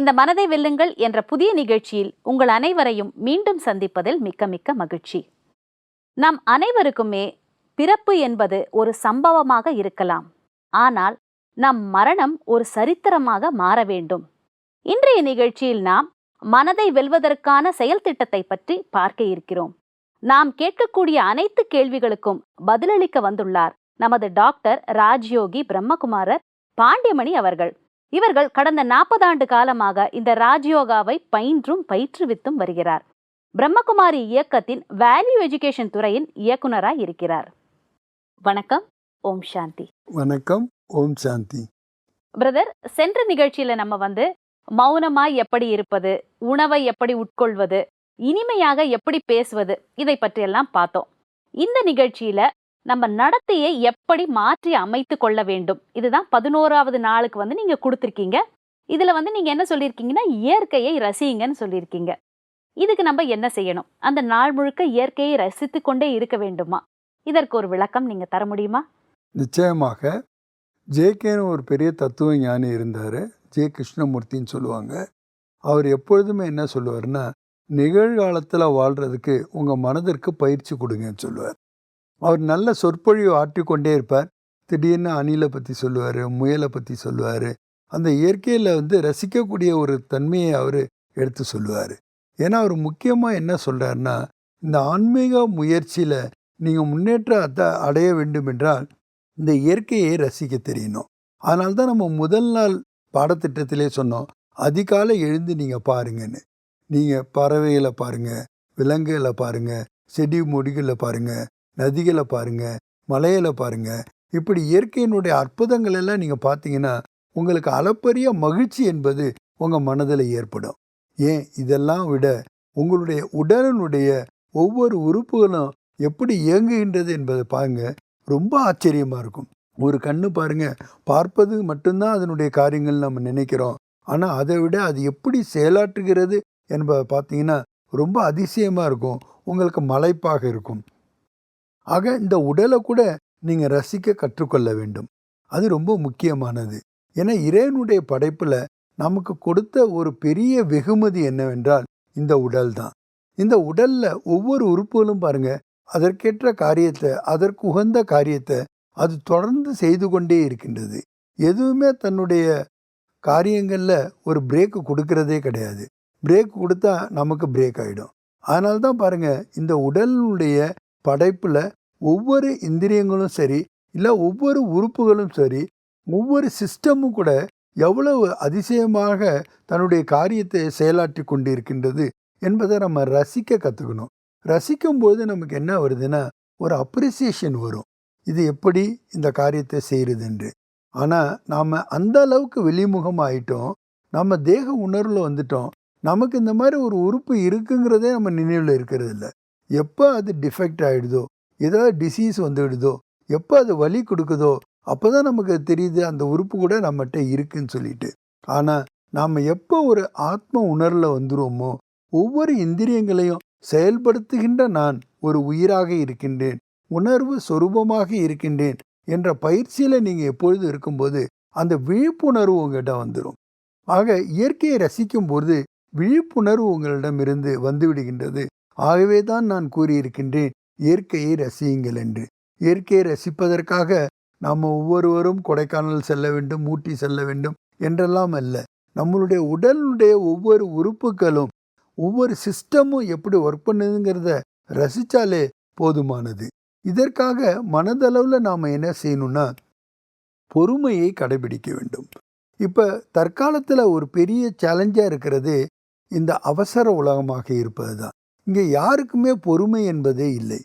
இந்த மனதை வெல்லுங்கள் என்ற புதிய நிகழ்ச்சியில் உங்கள் அனைவரையும் மீண்டும் சந்திப்பதில் மிக்க மிக்க மகிழ்ச்சி. நம் அனைவருக்குமே பிறப்பு என்பது ஒரு சம்பவமாக இருக்கலாம். ஆனால் நம் மரணம் ஒரு சரித்திரமாக மாற வேண்டும். இன்றைய நிகழ்ச்சியில் நாம் மனதை வெல்வதற்கான செயல் திட்டத்தை பற்றி பார்க்க இருக்கிறோம். நாம் கேட்கக்கூடிய அனைத்து கேள்விகளுக்கும் பதிலளிக்க வந்துள்ளார் நமது டாக்டர் ராஜ்யோகி பிரம்மகுமாரர் பாண்டியமணி அவர்கள். இவர்கள் கடந்த நாற்பது ஆண்டு காலமாக இந்த ராஜயோகாவை பயின்றும் பயிற்றுவித்தும் வருகிறார். பிரம்மகுமாரி இயக்கத்தின் வேல்யூ எஜுகேஷன் துறையின் இயக்குனராய் இருக்கிறார். வணக்கம் ஓம் சாந்தி. வணக்கம் ஓம் சாந்தி. பிரதர் சென்ற நிகழ்ச்சியில நம்ம வந்து மௌனமாய் எப்படி இருப்பது உணவை எப்படி உட்கொள்வது இனிமையாக எப்படி பேசுவது இதை பற்றியெல்லாம் பார்த்தோம். இந்த நிகழ்ச்சியில நம்ம நடத்தையை எப்படி மாற்றி அமைத்து கொள்ள வேண்டும்? இதுதான் பதினோராவது நாளுக்கு வந்து நீங்க கொடுத்துருக்கீங்க. இதுல வந்து நீங்க என்ன சொல்லியிருக்கீங்கன்னா இயற்கையை ரசியுங்கன்னு சொல்லியிருக்கீங்க. இதுக்கு நம்ம என்ன செய்யணும்? அந்த நாள் முழுக்க இயற்கையை ரசித்து கொண்டே இருக்க வேண்டுமா? இதற்கு ஒரு விளக்கம் நீங்க தர முடியுமா? நிச்சயமாக. ஜேகேன்னு ஒரு பெரிய தத்துவ ஞானி இருந்தார். ஜே கிருஷ்ணமூர்த்தின்னு சொல்லுவாங்க. அவர் எப்பொழுதுமே என்ன சொல்லுவார்னா நிகழ்காலத்தில் வாழ்கிறதுக்கு உங்கள் மனதிற்கு பயிற்சி கொடுங்கன்னு சொல்லுவார். அவர் நல்ல சொற்பொழிவு ஆற்றிக்கொண்டே இருப்பார். திடீர்னு அணிலை பற்றி சொல்லுவார் முயலை பற்றி சொல்லுவார். அந்த இயற்கையில் வந்து ரசிக்கக்கூடிய ஒரு தன்மையை அவர் எடுத்து சொல்லுவார். ஏன்னா அவர் முக்கியமாக என்ன சொல்கிறாருன்னா இந்த ஆன்மீக முயற்சியில் நீங்கள் முன்னேற்றத்தை அடைய வேண்டும் என்றால் இந்த இயற்கையை ரசிக்க தெரியணும். அதனால தான் நம்ம முதல் நாள் பாடத்திட்டத்திலே சொன்னோம் அதிகாலை எழுந்து நீங்கள் பாருங்கன்னு. நீங்கள் பறவைகளை பாருங்கள் விலங்குகளை பாருங்கள் செடி மொடிகளை பாருங்கள் நதிகளை பாருங்கள் மலைகளை பாருங்கள் இப்படி இயற்கையினுடைய அற்புதங்கள் எல்லாம் நீங்கள் பார்த்தீங்கன்னா உங்களுக்கு அளப்பரிய மகிழ்ச்சி என்பது உங்கள் மனதில் ஏற்படும். ஏன்? இதெல்லாம் விட உங்களுடைய உடலினுடைய ஒவ்வொரு உறுப்புகளும் எப்படி இயங்குகின்றது என்பதை பாருங்க ரொம்ப ஆச்சரியமாக இருக்கும். ஒரு கண்ணு பாருங்க பார்ப்பது மட்டும்தான் அதனுடைய காரியங்கள் நம்ம நினைக்கிறோம். ஆனால் அதை விட அது எப்படி செயலாற்றுகிறது என்பதை பார்த்தீங்கன்னா ரொம்ப அதிசயமாக இருக்கும். உங்களுக்கு மலைப்பாக இருக்கும். ஆக இந்த உடலை கூட நீங்கள் ரசிக்க கற்றுக்கொள்ள வேண்டும். அது ரொம்ப முக்கியமானது. ஏன்னா இறைவனுடைய படைப்பில் நமக்கு கொடுத்த ஒரு பெரிய வெகுமதி என்னவென்றால் இந்த உடல் தான். இந்த உடல்ல ஒவ்வொரு உறுப்புகளும் பாருங்க அதற்கேற்ற காரியத்தை அதற்கு உகந்த காரியத்தை அது தொடர்ந்து செய்து கொண்டே இருக்கின்றது. எதுவுமே தன்னுடைய காரியங்களில் ஒரு பிரேக் கொடுக்கறதே கிடையாது. பிரேக் கொடுத்தா நமக்கு பிரேக் ஆகிடும் அதனால தான் பாருங்க இந்த உடலினுடைய படைப்பில் ஒவ்வொரு இந்திரியங்களும் சரி இல்லை ஒவ்வொரு உறுப்புகளும் சரி ஒவ்வொரு சிஸ்டமும் கூட எவ்வளவு அதிசயமாக தன்னுடைய காரியத்தை செயலாற்றி கொண்டிருக்கின்றது என்பதை நம்ம ரசிக்க கற்றுக்கணும் ரசிக்கும்போது நமக்கு என்ன வருதுன்னா ஒரு அப்ரிசியேஷன் வரும். இது எப்படி இந்த காரியத்தை செய்கிறது என்று. ஆனால் நாம் அந்த அளவுக்கு வெளிமுகம் ஆயிட்டோம் நம்ம தேக உணர்வில் வந்துட்டோம் நமக்கு இந்த மாதிரி ஒரு உறுப்பு இருக்குங்கிறதே நம்ம நினைவில் இருக்கிறது இல்லை எப்போ அது டிஃபெக்ட் ஆகிடுதோ ஏதாவது டிசீஸ் வந்துவிடுதோ எப்போ அது வலி கொடுக்குதோ அப்போ தான் நமக்கு தெரியுது அந்த உறுப்பு கூட நம்மகிட்ட இருக்குன்னு சொல்லிட்டு. ஆனால் நாம் எப்போ ஒரு ஆத்ம உணர்வில் வந்துடுவோமோ ஒவ்வொரு இந்திரியங்களையும் செயல்படுத்துகின்ற நான் ஒரு உயிராக இருக்கின்றேன் உணர்வு சொரூபமாக இருக்கின்றேன் என்ற பயிற்சியில் நீங்கள் எப்பொழுது இருக்கும்போது அந்த விழிப்புணர்வு உங்கள்கிட்ட வந்துடும் ஆக இயற்கையை ரசிக்கும் போது விழிப்புணர்வு உங்களிடமிருந்து வந்துவிடுகின்றது ஆகவே தான் நான் கூறியிருக்கின்றேன் இயற்கையை ரசியுங்கள் என்று. இயற்கையை ரசிப்பதற்காக நாம் ஒவ்வொருவரும் கொடைக்கானல் செல்ல வேண்டும் ஊட்டி செல்ல வேண்டும் என்றெல்லாம் அல்ல. நம்மளுடைய உடலுடைய ஒவ்வொரு உறுப்புகளும் ஒவ்வொரு சிஸ்டமும் எப்படி ஒர்க் பண்ணுதுங்கிறத ரசித்தாலே போதுமானது. இதற்காக மனதளவில் நாம் என்ன செய்யணும்னா பொறுமையை கடைபிடிக்க வேண்டும். இப்போ தற்காலத்தில் ஒரு பெரிய சேலஞ்சாக இருக்கிறது இந்த அவசர உலகமாக இருப்பது தான் இங்கே யாருக்குமே பொறுமை என்பதே இல்லை.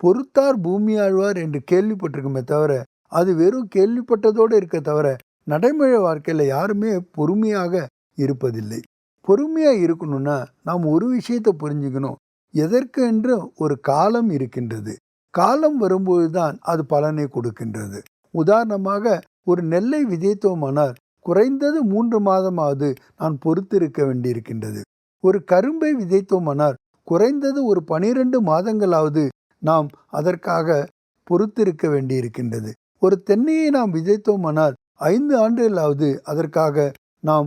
பொறுத்தார் பூமி ஆழ்வார் என்று கேள்விப்பட்டிருக்குமே தவிர அது வெறும் கேள்விப்பட்டதோடு இருக்க தவிர நடைமுறை வாழ்க்கையில் யாருமே பொறுமையாக இருப்பதில்லை. பொறுமையாக இருக்கணும்னா நாம் ஒரு விஷயத்தை புரிஞ்சுக்கணும். எதற்கு என்று ஒரு காலம் இருக்கின்றது. காலம் வரும்போது தான் அது பலனை கொடுக்கின்றது. உதாரணமாக ஒரு நெல்லை விதைத்தோமானால் குறைந்தது மூன்று மாதமாவது நான் பொறுத்திருக்க வேண்டியிருக்கின்றது. ஒரு கரும்பை விதைத்தோமானால் குறைந்தது ஒரு பனிரெண்டு மாதங்களாவது நாம் அதற்காக பொறுத்திருக்க வேண்டியிருக்கின்றது. ஒரு தென்னையை நாம் விதைத்தோமானால் ஐந்து ஆண்டுகளாவது அதற்காக நாம்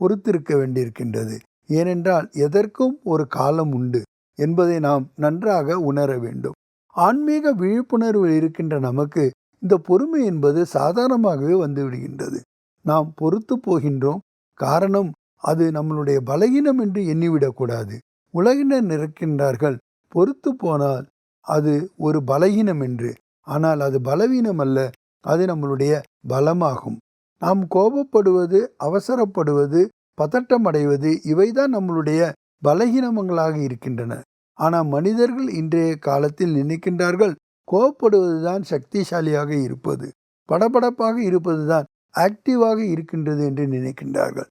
பொறுத்திருக்க வேண்டியிருக்கின்றது. ஏனென்றால் எதற்கும் ஒரு காலம் உண்டு என்பதை நாம் நன்றாக உணர வேண்டும். ஆன்மீக விழிப்புணர்வு இருக்கின்ற நமக்கு இந்த பொறுமை என்பது சாதாரணமாகவே வந்துவிடுகின்றது. நாம் பொறுத்து போகின்றோம் காரணம் அது நம்மளுடைய பலகீனம் என்று எண்ணிவிடக்கூடாது. உலகினர் நிற்கின்றார்கள். பொறுத்து போனால் அது ஒரு பலகீனம் என்று. ஆனால் அது பலவீனம் அல்ல. அது நம்மளுடைய பலமாகும். நாம் கோபப்படுவது அவசரப்படுவது பதட்டம் அடைவது இவைதான் நம்மளுடைய பலகீனங்களாக இருக்கின்றன. ஆனால் மனிதர்கள் இன்றைய காலத்தில் நினைக்கின்றார்கள் கோபப்படுவதுதான் சக்திசாலியாக இருப்பது. படபடப்பாக இருப்பதுதான் ஆக்டிவாக இருக்கின்றது என்று நினைக்கின்றார்கள்.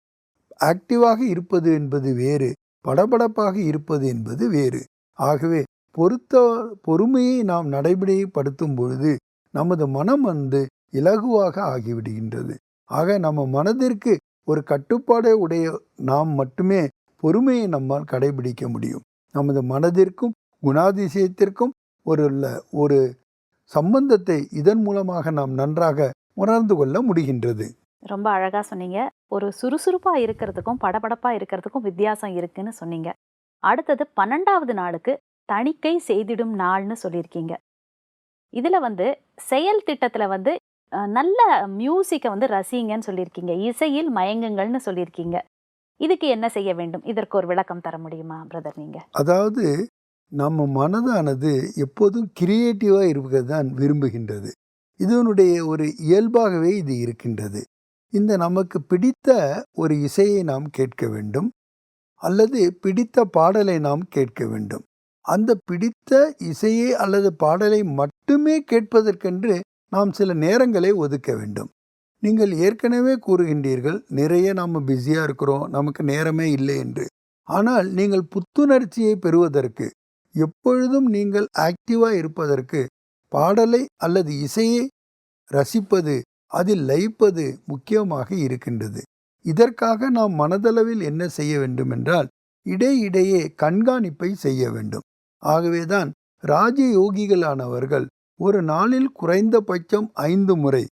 ஆக்டிவாக இருப்பது என்பது வேறு. படபடப்பாக இருப்பது என்பது வேறு. ஆகவே பொருத்த பொறுமையை நாம் நடைமுறைப்படுத்தும் பொழுது நமது மனம் வந்து இலகுவாக ஆகிவிடுகின்றது. ஆக நம்ம மனதிற்கு ஒரு கட்டுப்பாடே உடைய நாம் மட்டுமே பொறுமையை நம்மால் கடைபிடிக்க முடியும். நமது மனதிற்கும் குணாதிசயத்திற்கும் ஒரு ஒரு சம்பந்தத்தை இதன் மூலமாக நாம் நன்றாக உணர்ந்து கொள்ள முடிகின்றது. ரொம்ப அழகாக சொன்னீங்க. ஒரு சுறுசுறுப்பாக இருக்கிறதுக்கும் படபடப்பாக இருக்கிறதுக்கும் வித்தியாசம் இருக்குன்னு சொன்னீங்க. அடுத்தது பன்னெண்டாவது நாளுக்கு தணிக்கை செய்திடும் நாள்னு சொல்லியிருக்கீங்க. இதில் வந்து செயல் திட்டத்தில் வந்து நல்ல மியூசிக்கை வந்து ரசிங்கன்னு சொல்லியிருக்கீங்க. இசையில் மயங்குங்கள்னு சொல்லியிருக்கீங்க. இதுக்கு என்ன செய்ய வேண்டும்? இதற்கு ஒரு விளக்கம் தர முடியுமா பிரதர் நீங்கள் அதாவது நம்ம மனதானது எப்போதும் கிரியேட்டிவாக இருப்பதை தான் விரும்புகின்றது. இதனுடைய ஒரு இயல்பாகவே இது இருக்கின்றது. இந்த நமக்கு பிடித்த ஒரு இசையை நாம் கேட்க வேண்டும் அல்லது பிடித்த பாடலை நாம் கேட்க வேண்டும். அந்த பிடித்த இசையை அல்லது பாடலை மட்டுமே கேட்பதற்கென்று நாம் சில நேரங்களை ஒதுக்க வேண்டும். நீங்கள் ஏற்கனவே கூறுகின்றீர்கள் நிறைய நாம் பிஸியாக இருக்கிறோம் நமக்கு நேரமே இல்லை என்று. ஆனால் நீங்கள் புத்துணர்ச்சியை பெறுவதற்கு எப்பொழுதும் நீங்கள் ஆக்டிவாக இருப்பதற்கு பாடலை அல்லது இசையை ரசிப்பது அதில் லயிப்பது முக்கியமாக இருக்கின்றது. இதற்காக நாம் மனதளவில் என்ன செய்ய வேண்டும் என்றால் இடையிடையே கண்காணிப்பை செய்ய வேண்டும். ஆகவேதான் ராஜயோகிகளானவர்கள் ஒரு நாளில் குறைந்தபட்சம் ஐந்து முறை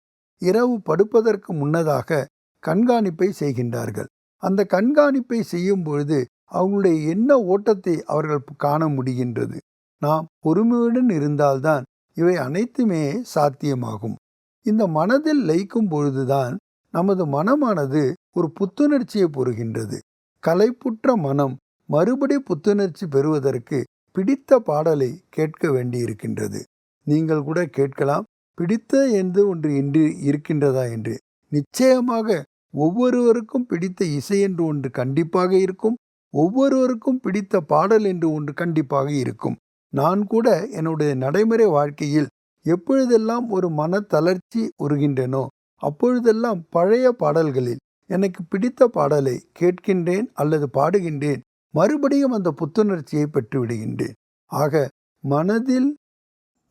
இரவு படுப்பதற்கு முன்னதாக கண்காணிப்பை செய்கின்றார்கள். அந்த கண்காணிப்பை செய்யும் பொழுது அவங்களுடைய என்ன ஓட்டத்தை அவர்கள் காண முடிகின்றது? நாம் பொறுமையுடன் இருந்தால்தான் இவை அனைத்துமே சாத்தியமாகும். இந்த மனதில் லயிக்கும் பொழுதுதான் நமது மனமானது ஒரு புத்துணர்ச்சியை பெறுகின்றது. கலைப்புற்ற மனம் மறுபடி புத்துணர்ச்சி பெறுவதற்கு பிடித்த பாடலை கேட்க வேண்டியிருக்கின்றது. நீங்கள் கூட கேட்கலாம் பிடித்த என்று ஒன்று இன்று இருக்கின்றதா? என்று. நிச்சயமாக ஒவ்வொருவருக்கும் பிடித்த இசை என்று ஒன்று கண்டிப்பாக இருக்கும் ஒவ்வொருவருக்கும் பிடித்த பாடல் என்று ஒன்று கண்டிப்பாக இருக்கும். நான் கூட என்னுடைய நடைமுறை வாழ்க்கையில் எப்பொழுதெல்லாம் ஒரு மன தளர்ச்சி உருகின்றனோ அப்பொழுதெல்லாம் பழைய பாடல்களில் எனக்கு பிடித்த பாடலை கேட்கின்றேன் அல்லது பாடுகின்றேன் மறுபடியும் அந்த புத்துணர்ச்சியை பெற்று விடுகின்றேன் ஆக மனதில்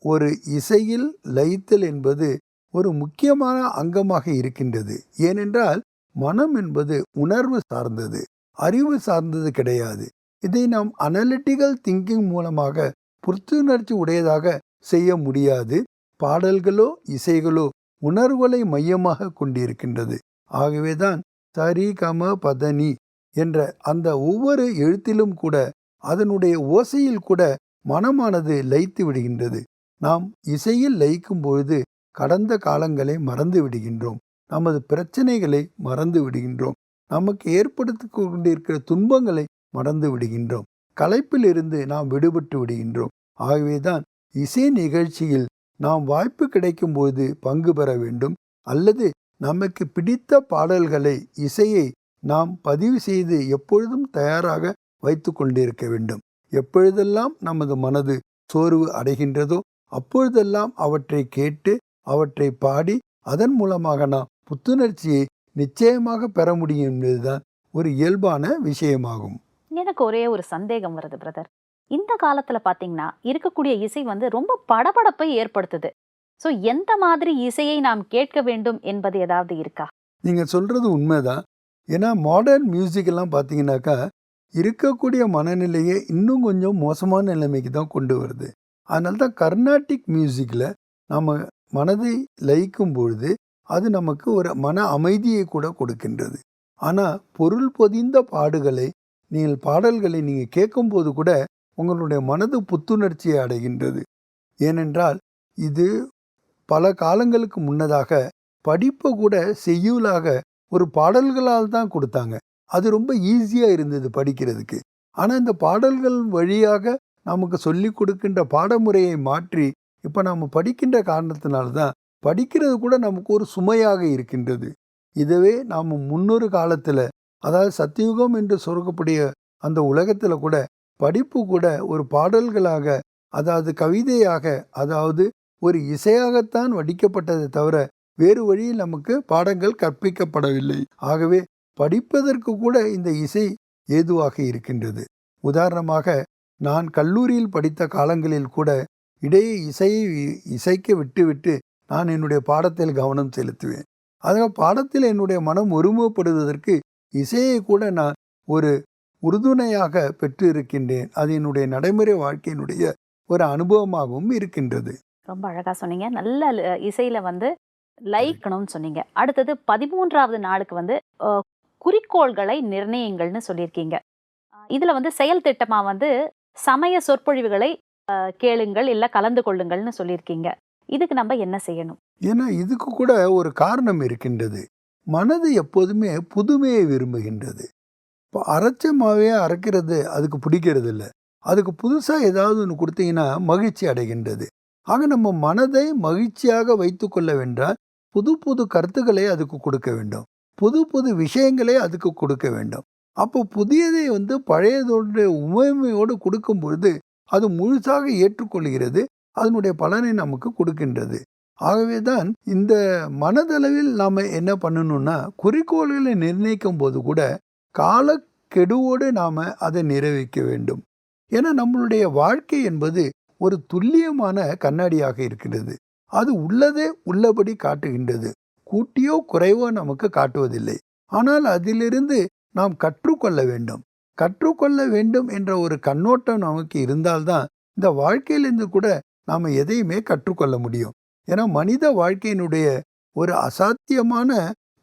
ஒரு இசையில் லயித்தல் என்பது ஒரு முக்கியமான அங்கமாக இருக்கின்றது. ஏனென்றால் மனம் என்பது உணர்வு சார்ந்தது அறிவு சார்ந்தது கிடையாது. இதை நாம் அனலிட்டிக்கல் திங்கிங் மூலமாக புத்துணர்ச்சி உடையதாக செய்ய முடியாது. பாடல்களோ இசைகளோ உணர்வுகளை மையமாக கொண்டிருக்கின்றது. ஆகவேதான் சரி கம பதனி என்ற அந்த ஒவ்வொரு எழுத்திலும் கூட அதனுடைய ஓசையில் கூட மனமானது லயித்து விடுகின்றது. நாம் இசையில் லயிக்கும் பொழுது கடந்த காலங்களை மறந்து விடுகின்றோம். நமது பிரச்சனைகளை மறந்து விடுகின்றோம். நமக்கு ஏற்படுத்தி கொண்டிருக்கிற துன்பங்களை மறந்து விடுகின்றோம். களைப்பிலிருந்து நாம் விடுபட்டு விடுகின்றோம். ஆகவேதான் இசை நிகழ்ச்சியில் நாம் வாய்ப்பு கிடைக்கும்போது பங்கு பெற வேண்டும் அல்லது நமக்கு பிடித்த பாடல்களை இசையை நாம் பதிவு செய்து எப்பொழுதும் தயாராக வைத்து கொண்டிருக்க வேண்டும். எப்பொழுதெல்லாம் நமது மனது சோர்வு அடைகின்றதோ அப்பொழுதெல்லாம் அவற்றை கேட்டு அவற்றை பாடி அதன் மூலமாக நாம் புத்துணர்ச்சியை நிச்சயமாக பெற முடியும் என்பதுதான் ஒரு இயல்பான விஷயமாகும். எனக்கு ஒரே ஒரு சந்தேகம் வருது பிரதர் இந்த காலத்தில் பார்த்தீங்கன்னா இருக்கக்கூடிய இசை வந்து ரொம்ப படபடப்பை ஏற்படுத்துது. ஸோ எந்த மாதிரி இசையை நாம் கேட்க வேண்டும் என்பது ஏதாவது இருக்கா? நீங்கள் சொல்கிறது உண்மைதான். ஏன்னா மாடர்ன் மியூசிக் எல்லாம் பார்த்தீங்கன்னாக்கா இருக்கக்கூடிய மனநிலையை இன்னும் கொஞ்சம் மோசமான நிலைமைக்கு தான் கொண்டு வருது. அதனால தான் கர்நாட்டிக் மியூசிக்கில் நம்ம மனதை லயிக்கும் பொழுது அது நமக்கு ஒரு மன அமைதியை கூட கொடுக்கின்றது. ஆனால் பொருள் பொதிந்த பாடுகளை நீங்கள் பாடல்களை நீங்கள் கேட்கும்போது கூட உங்களுடைய மனது புத்துணர்ச்சியை அடைகின்றது. ஏனென்றால் இது பல காலங்களுக்கு முன்னதாக படிப்பை கூட செய்யுளாக ஒரு பாடல்களால் தான் கொடுத்தாங்க. அது ரொம்ப ஈஸியாக இருந்தது படிக்கிறதுக்கு. ஆனால் இந்த பாடல்கள் வழியாக நமக்கு சொல்லி கொடுக்கின்ற பாடமுறையை மாற்றி இப்போ நாம் படிக்கின்ற காரணத்தினால தான் படிக்கிறது கூட நமக்கு ஒரு சுமையாக இருக்கின்றது. இதுவே நாம் முன்னொரு காலத்தில் அதாவது சத்தியுகம் என்று சொல்லக்கூடிய அந்த உலகத்தில் கூட படிப்பு கூட ஒரு பாடல்களாக அதாவது கவிதையாக அதாவது ஒரு இசையாகத்தான் வடிக்கப்பட்டதை தவிர வேறு வழியில் நமக்கு பாடங்கள் கற்பிக்கப்படவில்லை. ஆகவே படிப்பதற்கு கூட இந்த இசை ஏதுவாக இருக்கின்றது. உதாரணமாக நான் கல்லூரியில் படித்த காலங்களில் கூட இடையே இசையை இசைக்க விட்டுவிட்டு நான் என்னுடைய பாடத்தில் கவனம் செலுத்துவேன். அதனால் பாடத்தில் என்னுடைய மனம் ஒருமுகப்படுவதற்கு இசையை கூட நான் ஒரு உறுதுணையாக பெற்று இருக்கின்றேன் அது என்னுடைய நடைமுறை வாழ்க்கையினுடைய ஒரு அனுபவமாகவும் இருக்கின்றது. ரொம்ப அழகா சொன்னீங்க. நல்ல இசையில வந்து லயிக்கணும்னு சொன்னீங்க. அடுத்தது பதிமூன்றாவது நாளுக்கு வந்து குறிக்கோள்களை நிர்ணயங்கள்னு சொல்லியிருக்கீங்க. இதுல வந்து செயல் திட்டமா வந்து சமய சொற்பொழிவுகளை கேளுங்கள் இல்ல கலந்து கொள்ளுங்கள்னு சொல்லியிருக்கீங்க. இதுக்கு நம்ம என்ன செய்யணும்? ஏன்னா இதுக்கு கூட ஒரு காரணம் இருக்கின்றது. மனது எப்போதுமே புதுமையை விரும்புகின்றது. இப்போ அரைச்ச மாவே அரைக்கிறது அதுக்கு பிடிக்கிறது இல்லை அதுக்கு புதுசாக ஏதாவது ஒன்று கொடுத்தீங்கன்னா மகிழ்ச்சி அடைகின்றது. ஆக நம்ம மனதை மகிழ்ச்சியாக வைத்து கொள்ள வென்றால் புது புது கருத்துக்களை அதுக்கு கொடுக்க வேண்டும். புது புது விஷயங்களை அதுக்கு கொடுக்க வேண்டும். அப்போ புதியதை வந்து பழையதோட உமைமையோடு கொடுக்கும் பொழுது அது முழுசாக ஏற்றுக்கொள்கிறது. அதனுடைய பலனை நமக்கு கொடுக்கின்றது. ஆகவே தான் இந்த மனதளவில் நாம் என்ன பண்ணணும்னா குறிக்கோள்களை நிர்ணயிக்கும் போது கூட காலக்கெடுவோடு நாம் அதை நிறைவேற்ற வேண்டும். ஏன்னா நம்மளுடைய வாழ்க்கை என்பது ஒரு துல்லியமான கண்ணாடியாக இருக்கிறது. அது உள்ளதே உள்ளபடி காட்டுகின்றது. கூட்டியோ குறைவோ நமக்கு காட்டுவதில்லை. ஆனால் அதிலிருந்து நாம் கற்றுக்கொள்ள வேண்டும். கற்றுக்கொள்ள வேண்டும் என்ற ஒரு கண்ணோட்டம் நமக்கு இருந்தால்தான் இந்த வாழ்க்கையிலிருந்து கூட நாம் எதையுமே கற்றுக்கொள்ள முடியும். ஏன்னா மனித வாழ்க்கையினுடைய ஒரு அசாத்தியமான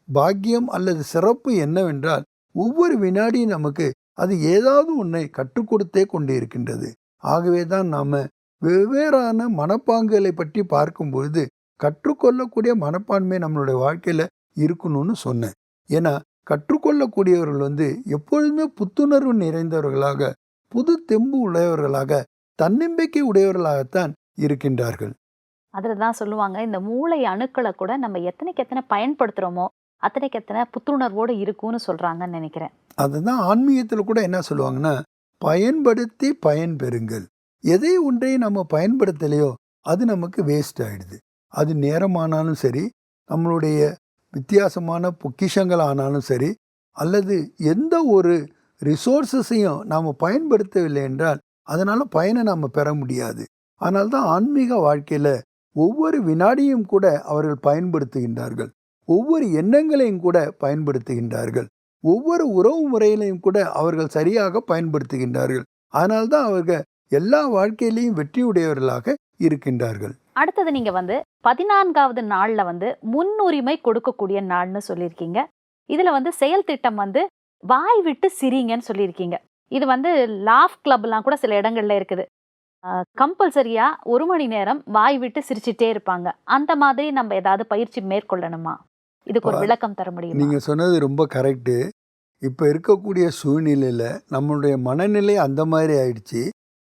பாக்கியம் அல்லது சிறப்பு என்னவென்றால் ஒவ்வொரு வினாடியும் நமக்கு அது ஏதாவது ஒன்றை கற்றுக் கொடுத்தே கொண்டு இருக்கின்றது. ஆகவே தான் நாம் வெவ்வேறான மனப்பாங்குகளை பற்றி பார்க்கும்பொழுது கற்றுக்கொள்ளக்கூடிய மனப்பான்மை நம்மளுடைய வாழ்க்கையில் இருக்கணும்னு சொன்னேன். ஏன்னா கற்றுக்கொள்ளக்கூடியவர்கள் வந்து எப்பொழுதுமே புத்துணர்வு நிறைந்தவர்களாக புது தெம்பு உடையவர்களாக தன்னம்பிக்கை உடையவர்களாகத்தான் இருக்கின்றார்கள். அதில் தான் சொல்லுவாங்க இந்த மூளை அணுக்களை கூட நம்ம எத்தனைக்கு எத்தனை பயன்படுத்துகிறோமோ அத்தனைக்கு அத்தனை புத்துணர்வோடு இருக்கும்னு சொல்கிறாங்கன்னு நினைக்கிறேன். அதுதான் ஆன்மீகத்தில் கூட என்ன சொல்லுவாங்கன்னா பயன்படுத்தி பயன் பெறுங்கள். எதை ஒன்றை நம்ம பயன்படுத்தலையோ அது நமக்கு வேஸ்ட் ஆகிடுது அது நேரமானாலும் சரி நம்மளுடைய வித்தியாசமான பொக்கிஷங்கள் ஆனாலும் சரி அல்லது எந்த ஒரு ரிசோர்ஸஸையும் நாம் பயன்படுத்தவில்லை என்றால் அதனால் பயனை நாம் பெற முடியாது. அதனால தான் ஆன்மீக வாழ்க்கையில் ஒவ்வொரு வினாடியும் கூட அவர்கள் பயன்படுத்துகின்றார்கள். ஒவ்வொரு எண்ணங்களையும் கூட பயன்படுத்துகின்றார்கள். ஒவ்வொரு உறவு முறையிலையும் கூட அவர்கள் சரியாக பயன்படுத்துகின்றார்கள். அதனால்தான் அவர்கள் எல்லா வாழ்க்கையிலையும் வெற்றியுடையவர்களாக இருக்கின்றார்கள். அடுத்தது நீங்க வந்து பதினான்காவது நாள்ல வந்து முன்னுரிமை கொடுக்கக்கூடிய நாள்னு சொல்லியிருக்கீங்க. இதுல வந்து செயல் திட்டம் வந்து வாய் விட்டு சிரிங்கன்னு சொல்லியிருக்கீங்க. இது வந்து லாஃப் கிளப்லாம் கூட சில இடங்கள்ல இருக்குது. கம்பல்சரியா ஒரு மணி நேரம் வாய் விட்டு சிரிச்சிட்டே இருப்பாங்க. அந்த மாதிரி நம்ம ஏதாவது பயிற்சி மேற்கொள்ளணுமா? இதுக்கு ஒரு விளக்கம் தர முடியுமா? நீங்கள் சொன்னது ரொம்ப கரெக்டு இப்போ இருக்கக்கூடிய சூழ்நிலையில் நம்மளுடைய மனநிலை அந்த மாதிரி ஆயிடுச்சு.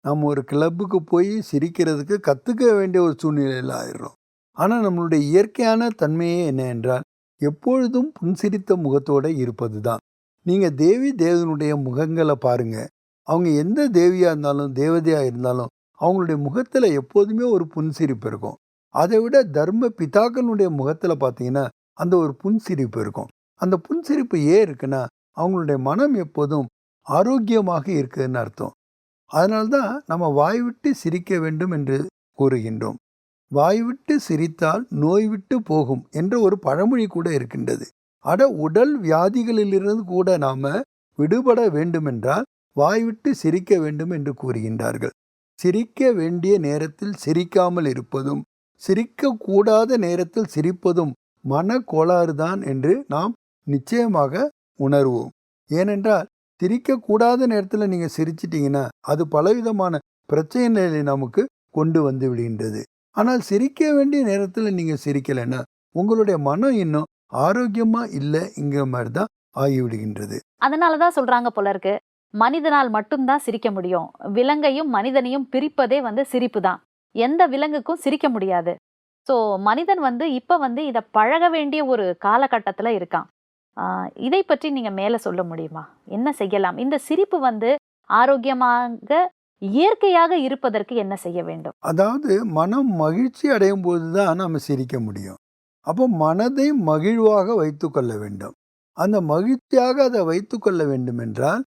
நம்ம ஒரு கிளப்புக்கு போய் சிரிக்கிறதுக்கு கற்றுக்க வேண்டிய ஒரு சூழ்நிலையில் ஆயிடுறோம். ஆனால் நம்மளுடைய இயற்கையான தன்மையே என்ன என்றால் எப்பொழுதும் புன்சிரித்த முகத்தோடு இருப்பது தான் நீங்கள் தேவி தேவனுடைய முகங்களை பாருங்கள் அவங்க எந்த தேவியாக இருந்தாலும் தேவதையாக இருந்தாலும் அவங்களுடைய முகத்தில் எப்போதுமே ஒரு புன்சிரிப்பு இருக்கும். அதை விட தர்ம பிதாக்களுடைய முகத்தில் பார்த்தீங்கன்னா அந்த ஒரு புன்சிரிப்பு இருக்கும். அந்த புன்சிரிப்பு ஏன் இருக்குன்னா அவங்களுடைய மனம் எப்போதும் ஆரோக்கியமாக இருக்குதுன்னு அர்த்தம். அதனால்தான் நம்ம வாய் விட்டு சிரிக்க வேண்டும் என்று கூறுகின்றோம். வாய் விட்டு சிரித்தால் நோய் விட்டு போகும் என்ற ஒரு பழமொழி கூட இருக்கின்றது. அட உடல் வியாதிகளிலிருந்து கூட நாம் விடுபட வேண்டுமென்றால் வாய் விட்டு சிரிக்க வேண்டும் என்று கூறுகின்றார்கள். சிரிக்க வேண்டிய நேரத்தில் சிரிக்காமல் இருப்பதும் சிரிக்கக்கூடாத நேரத்தில் சிரிப்பதும் மனக்கோளாறு தான் என்று நாம் நிச்சயமாக உணர்வோம். ஏனென்றால் சிரிக்கக்கூடாத நேரத்தில் நீங்கள் சிரிச்சிட்டிங்கன்னா அது பலவிதமான பிரச்சனைகளை நமக்கு கொண்டு வந்து விடுகின்றது. ஆனால் சிரிக்க வேண்டிய நேரத்தில் நீங்கள் சிரிக்கலைன்னா உங்களுடைய மனம் இன்னும் ஆரோக்கியமாக இல்லைங்கிற மாதிரி தான் ஆகிவிடுகின்றது. அதனாலதான் சொல்றாங்க போல இருக்கு. மனிதனால் மட்டும்தான் சிரிக்க முடியும். விலங்கையும் மனிதனையும் பிரிப்பதே வந்து சிரிப்பு தான் எந்த விலங்குக்கும் சிரிக்க முடியாது. ஸோ மனிதன் வந்து இப்போ வந்து இதை பழக வேண்டிய ஒரு காலகட்டத்தில் இருக்கான். இதை பற்றி நீங்கள் மேலே சொல்ல முடியுமா? என்ன செய்யலாம்? இந்த சிரிப்பு வந்து ஆரோக்கியமாக இயற்கையாக இருப்பதற்கு என்ன செய்ய வேண்டும்? அதாவது மனம் மகிழ்ச்சி அடையும் போது தான் நம்ம சிரிக்க முடியும். அப்போ மனதை மகிழ்வாக வைத்துக்கொள்ள வேண்டும். அந்த மகிழ்ச்சியாக அதை வைத்துக்கொள்ள வேண்டும் என்றால்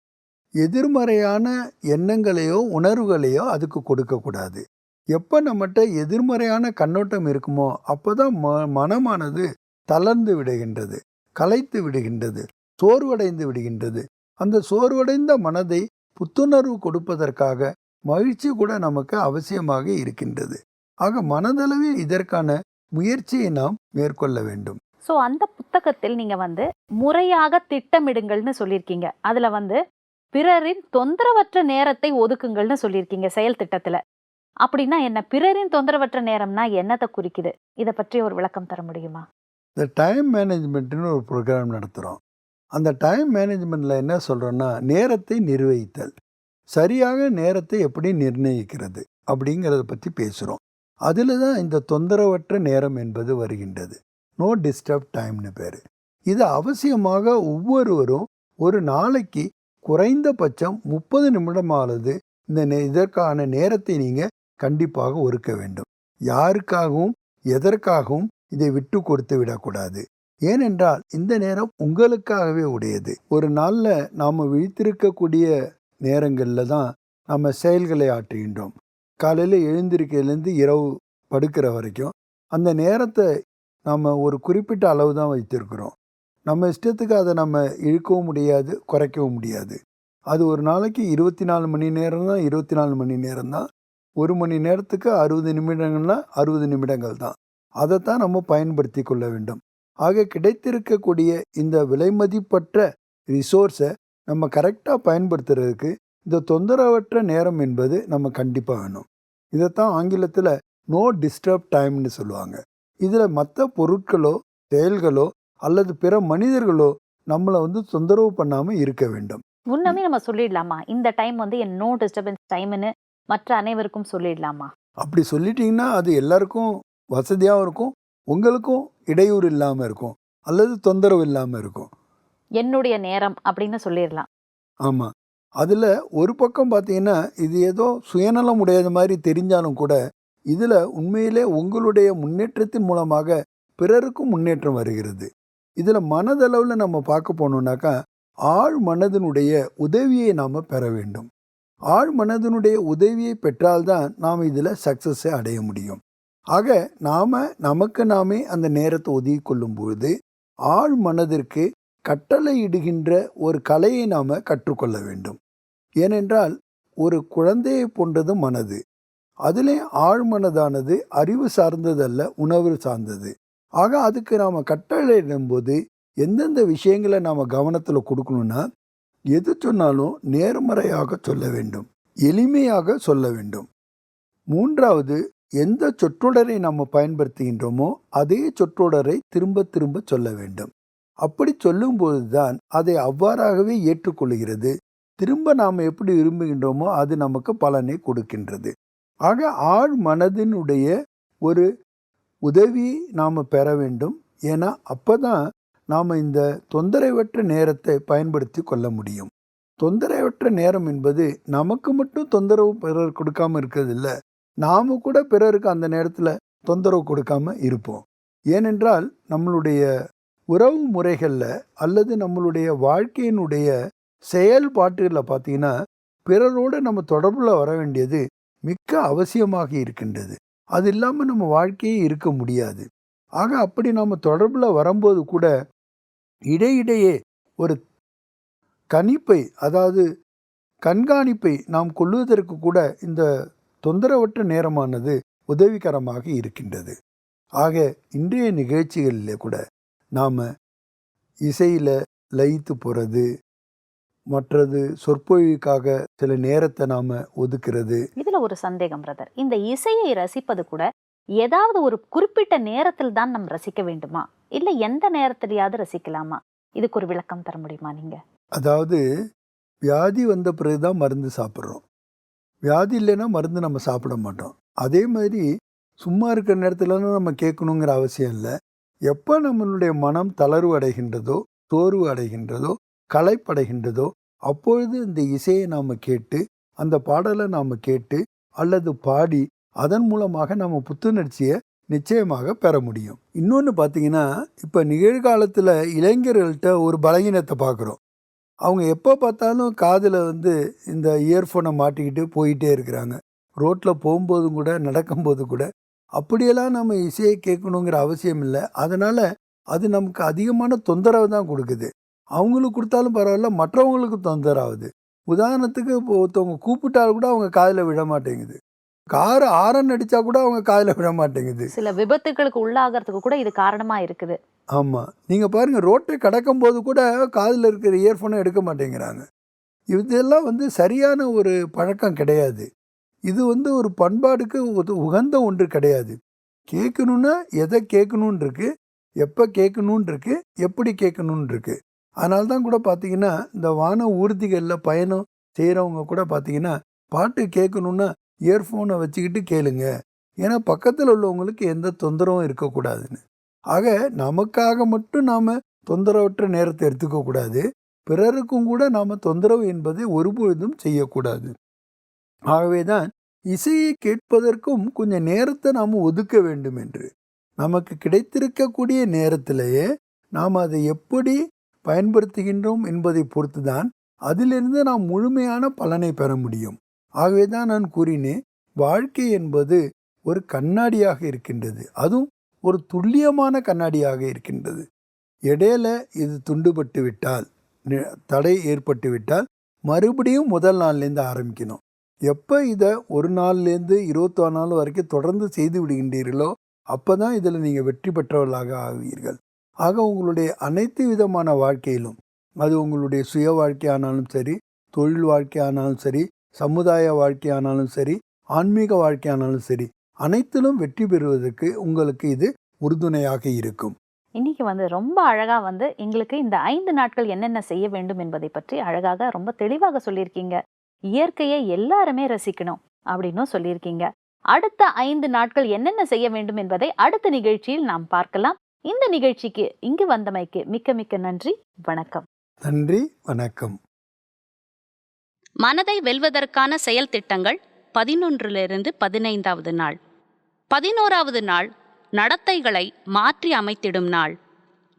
எதிர்மறையான எண்ணங்களையோ உணர்வுகளையோ அதுக்கு கொடுக்கக்கூடாது எப்போ நம்மகிட்ட எதிர்மறையான கண்ணோட்டம் இருக்குமோ அப்போ தான் ம மனமானது தளர்ந்து விடுகின்றது களைத்து விடுகின்றது சோர்வடைந்து விடுகின்றது. அந்த சோர்வடைந்த மனதை புத்துணர்வு கொடுப்பதற்காக மகிழ்ச்சி கூட நமக்கு அவசியமாக இருக்கின்றது. ஆக மனதளவில் இதற்கான முயற்சியை நாம் மேற்கொள்ள வேண்டும். ஸோ அந்த புத்தகத்தில் நீங்கள் வந்து முறையாக திட்டமிடுங்கள்னு சொல்லியிருக்கீங்க. அதில் வந்து பிறரின் தொந்தரவற்ற நேரத்தை ஒதுக்குங்கள்னு சொல்லியிருக்கீங்க செயல் திட்டத்தில். அப்படின்னா என்ன? பிறரின் தொந்தரவற்ற நேரம்னா என்னத்தை குறிக்குது? இதை பற்றி ஒரு விளக்கம் தர முடியுமா? இந்த டைம் மேனேஜ்மெண்ட்னு ஒரு ப்ரோக்ராம் நடத்துகிறோம் அந்த டைம் மேனேஜ்மெண்ட்டில் என்ன சொல்கிறோன்னா நேரத்தை நிர்வகித்தல். சரியாக நேரத்தை எப்படி நிர்ணயிக்கிறது? அப்படிங்கிறத பற்றி பேசுகிறோம் அதில் தான் இந்த தொந்தரவற்ற நேரம் என்பது வருகின்றது. நோ டிஸ்டர்ப் டைம்னு பேர். இது அவசியமாக ஒவ்வொருவரும் ஒரு நாளைக்கு குறைந்தபட்சம் முப்பது நிமிடமானது இந்த நே இதற்கான நேரத்தை நீங்கள் கண்டிப்பாக ஒருக்க வேண்டும். யாருக்காகவும் எதற்காகவும் இதை விட்டு கொடுத்து விடக்கூடாது. ஏனென்றால் இந்த நேரம் உங்களுக்காகவே உடையது. ஒரு நாளில் நாம் விழித்திருக்கக்கூடிய நேரங்களில் தான் நம்ம செயல்களை ஆற்றுகின்றோம். காலையில் எழுந்திருக்கையிலேருந்து இரவு படுக்கிற வரைக்கும் அந்த நேரத்தை நம்ம ஒரு குறிப்பிட்ட அளவு தான் வைத்திருக்கிறோம். நம்ம இஷ்டத்துக்கு அதை நம்ம இழுக்கவும் முடியாது குறைக்கவும் முடியாது. அது ஒரு நாளைக்கு இருபத்தி நாலு மணி நேரம் தான் இருபத்தி நாலு மணி நேரம் தான் ஒரு மணி நேரத்துக்கு அறுபது நிமிடங்கள்னா அறுபது நிமிடங்கள் தான். அதைத்தான் நம்ம பயன்படுத்தி கொள்ள வேண்டும். ஆக கிடைத்திருக்கக்கூடிய இந்த விலைமதிப்பற்ற ரிசோர்ஸை நம்ம கரெக்டாக பயன்படுத்துறதுக்கு இந்த தொந்தரவற்ற நேரம் என்பது நம்ம கண்டிப்பாக வேணும். இதைத்தான் ஆங்கிலத்தில் நோ டிஸ்டர்ப் டைம்னு சொல்லுவாங்க. இதில் மற்ற பொருட்களோ செயல்களோ அல்லது பிற மனிதர்களோ நம்மளை வந்து தொந்தரவு பண்ணாமல் இருக்க வேண்டும். முன்னமே நம்ம சொல்லிடலாமா? இந்த டைம் வந்து என் நோ டிஸ்டர்பன்ஸ் டைம்னு மற்ற அனைவருக்கும் சொல்லிடலாமா? அப்படி சொல்லிட்டீங்கன்னா அது எல்லாருக்கும் வசதியாகவும் இருக்கும் உங்களுக்கும் இடையூறு இல்லாமல் இருக்கும் அல்லது தொந்தரவு இல்லாமல் இருக்கும். என்னுடைய நேரம் அப்படின்னு சொல்லிடலாம். ஆமாம் அதில் ஒரு பக்கம் பார்த்தீங்கன்னா இது ஏதோ சுயநலம் உடையது மாதிரி தெரிஞ்சாலும் கூட இதில் உண்மையிலே உங்களுடைய முன்னேற்றத்தின் மூலமாக பிறருக்கும் முன்னேற்றம் வருகிறது. இதில் மனதளவில் நம்ம பார்க்க போனோம்னாக்கா ஆழ் மனதினுடைய உதவியை நாம் பெற வேண்டும். ஆழ் மனதனுடைய உதவியை பெற்றால்தான் நாம் இதில் சக்ஸஸை அடைய முடியும். ஆக நாம் நமக்கு நாமே அந்த நேரத்தை ஒதுக்கி கொள்ளும் பொழுது ஆழ் மனதிற்கு கட்டளையிடுகின்ற ஒரு கலையை நாம் கற்றுக்கொள்ள வேண்டும். ஏனென்றால் ஒரு குழந்தையை போன்றது மனது. அதிலே ஆழ்மனதானது அறிவு சார்ந்ததல்ல உணவு சார்ந்தது. ஆக அதுக்கு நாம் கட்டளையிடும்போது எந்தெந்த விஷயங்களை நாம் கவனத்தில் கொடுக்கணும்னா எது சொன்னாலும் நேர்மறையாக சொல்ல வேண்டும். எளிமையாக சொல்ல வேண்டும். மூன்றாவது எந்த சொற்றொடரை நம்ம பயன்படுத்துகின்றோமோ அதே சொற்றொடரை திரும்ப திரும்ப சொல்ல வேண்டும். அப்படி சொல்லும்போது தான் அதை அவ்வாறாகவே ஏற்றுக்கொள்கிறது. திரும்ப நாம் எப்படி விரும்புகின்றோமோ அது நமக்கு பலனை கொடுக்கின்றது. ஆக ஆழ் மனதினுடைய ஒரு உதவி நாம் பெற வேண்டும். ஏன்னா அப்போ தான் நாம் இந்த தொந்தரவற்ற நேரத்தை பயன்படுத்தி கொள்ள முடியும். தொந்தரவற்ற நேரம் என்பது நமக்கு மட்டும் தொந்தரவு பிறர் கொடுக்காம இருக்கிறதில்ல. நாம் கூட பிறருக்கு அந்த நேரத்தில் தொந்தரவு கொடுக்காம இருப்போம். ஏனென்றால் நம்மளுடைய உறவு முறைகளில் அல்லது நம்மளுடைய வாழ்க்கையினுடைய செயல்பாட்டுகளில் பார்த்தீங்கன்னா பிறரோடு நம்ம தொடர்பில் வர வேண்டியது மிக்க அவசியமாக இருக்கின்றது. அது இல்லாமல் நம்ம வாழ்க்கையே இருக்க முடியாது. ஆக அப்படி நாம் தொடர்பில் வரும்போது கூட இடையிடையே ஒரு கணிப்பை அதாவது கண்காணிப்பை நாம் கொள்ளுவதற்கு கூட இந்த தொந்தரவற்ற நேரமானது உதவிகரமாக இருக்கின்றது. ஆக இன்றைய நிகழ்ச்சிகளில் கூட நாம் இசையில் லயித்து போகிறது மற்றது சொற்பொழிவுக்காக சில நேரத்தை நாம் ஒதுக்கிறது. இதுல ஒரு சந்தேகம் பிரதர் இந்த இசையை ரசிப்பது கூட ஏதாவது ஒரு குறிப்பிட்ட நேரத்தில் தான் நம்ம ரசிக்க வேண்டுமா? இல்லை எந்த நேரத்திலயாவது ரசிக்கலாமா? இதுக்கு ஒரு விளக்கம் தர முடியுமா நீங்கள் அதாவது வியாதி வந்த பிறகு தான் மருந்து சாப்பிட்றோம். வியாதி இல்லைன்னா மருந்து நம்ம சாப்பிட மாட்டோம். அதே மாதிரி சும்மா இருக்கிற நேரத்துலலாம் நம்ம கேட்கணுங்கிற அவசியம் இல்லை. எப்போ நம்மளுடைய மனம் தளர்வு அடைகின்றதோ சோர்வு அடைகின்றதோ களைப்படைகின்றதோ அப்பொழுது இந்த இசையை நாம் கேட்டு அந்த பாடலை நாம் கேட்டு அல்லது பாடி அதன் மூலமாக நம்ம புத்துணர்ச்சியை நிச்சயமாக பெற முடியும். இன்னொன்று பார்த்தீங்கன்னா இப்போ நிகழ்காலத்தில் இளைஞர்கள்ட்ட ஒரு பலகீனத்தை பார்க்குறோம் அவங்க எப்போ பார்த்தாலும் காதில் வந்து இந்த இயர்ஃபோனை மாட்டிக்கிட்டு போயிட்டே இருக்கிறாங்க. ரோட்டில் போகும்போதும் கூட நடக்கும்போது கூட. அப்படியெல்லாம் நம்ம இசையை கேட்கணுங்கிற அவசியம் இல்லை. அதனால் அது நமக்கு அதிகமான தொந்தரவு தான் கொடுக்குது. அவங்களுக்கு கொடுத்தாலும் பரவாயில்ல மற்றவங்களுக்கு தொந்தரவாகுது. உதாரணத்துக்கு இப்போ ஒருத்தவங்க கூப்பிட்டால் கூட அவங்க காதில் விழ மாட்டேங்குது. கார் ஆரன் அடித்தா கூட அவங்க காதில் விழ மாட்டேங்குது. சில விபத்துகளுக்கு உள்ளாகிறதுக்கு கூட இது காரணமா இருக்குது. ஆமாம் நீங்கள் பாருங்கள் ரோட்டை கடக்கும் போது கூட காதில் இருக்கிற இயர்ஃபோனை எடுக்க மாட்டேங்கிறாங்க. இதெல்லாம் வந்து சரியான ஒரு பழக்கம் கிடையாது. இது வந்து ஒரு பண்பாடுக்கு உகந்த ஒன்று கிடையாது. கேட்கணுன்னா எதை கேட்கணுன்னு இருக்கு எப்போ கேட்கணுன்னு இருக்கு எப்படி கேட்கணுன்னு இருக்கு அதனால தான் கூட பார்த்தீங்கன்னா இந்த வான ஊர்திகளில் பயணம் செய்கிறவங்க கூட பார்த்தீங்கன்னா பாட்டு கேட்கணுன்னா இயர்ஃபோனை வச்சுக்கிட்டு கேளுங்க. ஏன்னா பக்கத்தில் உள்ளவங்களுக்கு எந்த தொந்தரவும் இருக்கக்கூடாதுன்னு. ஆக நமக்காக மட்டும் நாம் தொந்தரவற்ற நேரத்தை எடுத்துக்கக்கூடாது பிறருக்கும் கூட நாம் தொந்தரவு என்பதை ஒருபொழுதும் செய்யக்கூடாது. ஆகவே தான் இசையை கேட்பதற்கும் கொஞ்சம் நேரத்தை நாம் ஒதுக்க வேண்டும் என்று நமக்கு கிடைத்திருக்கக்கூடிய நேரத்திலேயே நாம் அதை எப்படி பயன்படுத்துகின்றோம் என்பதை பொறுத்து தான் அதிலிருந்து நாம் முழுமையான பலனை பெற முடியும். ஆகவே தான் நான் கூறினேன் வாழ்க்கை என்பது ஒரு கண்ணாடியாக இருக்கின்றது. அதுவும் ஒரு துல்லியமான கண்ணாடியாக இருக்கின்றது. இடையில இது துண்டுபட்டு விட்டால் தடை ஏற்பட்டு விட்டால் மறுபடியும் முதல் நாள்லேருந்து ஆரம்பிக்கணும். எப்போ இதை ஒரு நாள்லேருந்து இருபத்தோரு நாள் வரைக்கும் தொடர்ந்து செய்து விடுகின்றீர்களோ அப்போ தான் இதில் நீங்கள் வெற்றி பெற்றவர்களாக ஆவீர்கள். ஆக உங்களுடைய அனைத்து விதமான வாழ்க்கையிலும் அது உங்களுடைய சுய வாழ்க்கையானாலும் சரி தொழில் வாழ்க்கையானாலும் சரி சமுதாய வாழ்க்கையானாலும் சரி ஆன்மீக வாழ்க்கையானாலும் சரி அனைத்திலும் வெற்றி பெறுவதற்கு உங்களுக்கு இது உறுதுணையாக இருக்கும். இன்னைக்கு வந்து ரொம்ப அழகா வந்து எங்களுக்கு இந்த ஐந்து நாட்கள் என்னென்ன செய்ய வேண்டும் என்பதை பற்றி அழகாக ரொம்ப தெளிவாக சொல்லியிருக்கீங்க. இயற்கையை எல்லாருமே ரசிக்கணும் அப்படின்னும் சொல்லியிருக்கீங்க. அடுத்த ஐந்து நாட்கள் என்னென்ன செய்ய வேண்டும் என்பதை அடுத்த நிகழ்ச்சியில் நாம் பார்க்கலாம். இந்த நிகழ்ச்சிக்கு இங்கு வந்தமைக்கு மிக்க மிக்க நன்றி. வணக்கம். நன்றி வணக்கம். மனதை வெல்வதற்கான செயல் திட்டங்கள் பதினொன்றிலிருந்து பதினைந்தாவது நாள். பதினோராவது நாள் நடத்தைகளை மாற்றி அமைத்திடும் நாள்.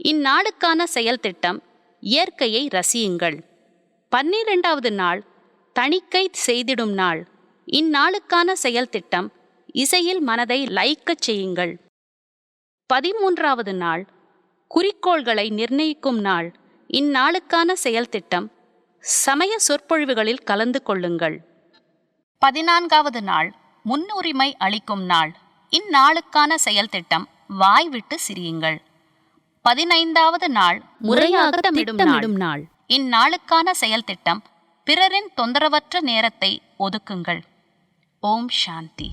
இந்நாளுக்கான செயல் திட்டம் இயற்கையை ரசியுங்கள். பன்னிரெண்டாவது நாள் தணிக்கை செய்திடும் நாள். இந்நாளுக்கான செயல் திட்டம் இசையில் மனதை லயிக்கச் செய்யுங்கள். பதிமூன்றாவது நாள் குறிக்கோள்களை நிர்ணயிக்கும் நாள். இந்நாளுக்கான செயல் திட்டம் சமய சொற்பொழிவுகளில் கலந்து கொள்ளுங்கள். பதினான்காவது நாள் முன்னுரிமை அளிக்கும் நாள். இந்நாளுக்கான செயல் திட்டம் வாய் விட்டு சிரியுங்கள். பதினைந்தாவது நாள் முறையாக திட்டமிடும் நாள். இந்நாளுக்கான செயல் திட்டம் பிறரின் தொந்தரவற்ற நேரத்தை ஒதுக்குங்கள். ஓம் சாந்தி.